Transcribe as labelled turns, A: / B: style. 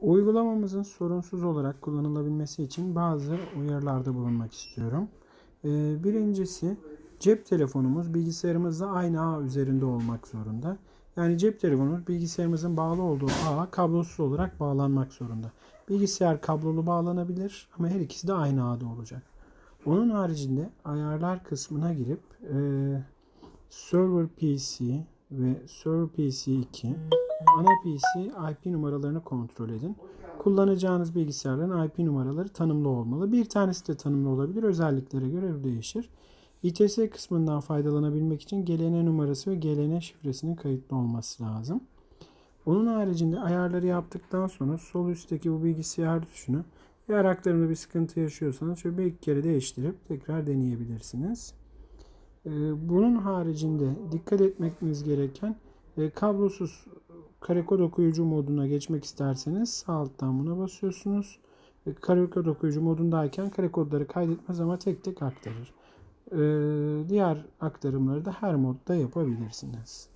A: Uygulamamızın sorunsuz olarak kullanılabilmesi için bazı uyarılarda bulunmak istiyorum. Ee, Birincisi cep telefonumuz bilgisayarımızla aynı ağ üzerinde olmak zorunda. Yani cep telefonumuz bilgisayarımızın bağlı olduğu ağa kablosuz olarak bağlanmak zorunda. Bilgisayar kablolu bağlanabilir ama her ikisi de aynı ağda olacak. Onun haricinde ayarlar kısmına girip e, Server PC ve Server PC 2 ana PC IP numaralarını kontrol edin. Kullanacağınız bilgisayarların IP numaraları tanımlı olmalı. Bir tanesi de tanımlı olabilir. Özelliklere göre değişir. İTS kısmından faydalanabilmek için GLN numarası ve GLN şifresinin kayıtlı olması lazım. Onun haricinde ayarları yaptıktan sonra sol üstteki bu bilgisayar tuşunu eğer aktarımda bir sıkıntı yaşıyorsanız şöyle bir kere değiştirip tekrar deneyebilirsiniz. Ee, Bunun haricinde dikkat etmeniz gereken e, kablosuz karekod okuyucu moduna geçmek isterseniz sağ alttan buna basıyorsunuz. E, Karekod okuyucu modundayken karekodları kaydetmez ama tek tek aktarır. Ee, Diğer aktarımları da her modda yapabilirsiniz.